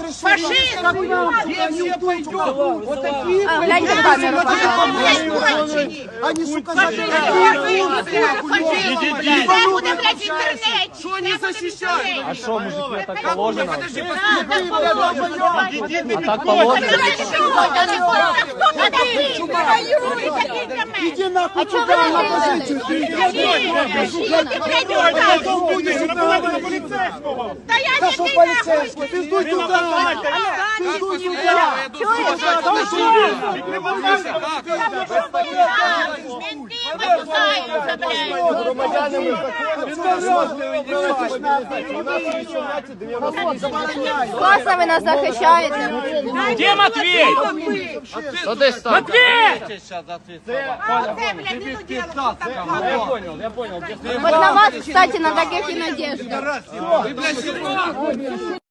Фашист! Не пойдем. Вот такие пожалуйста. Они, сука, Це буде, блядь, в інтернеті. Что они защищают? А що, мужики, так положено? Подожди, так. А так положено? Иди нахуй туда, на позицию. Та я не. Пиздуй туда. Менти випускаються, блядь. Класно ви нас захищаєте. Де Матвій? То десь там. Матвій! Вот на вас, кстати, на таких и надежда.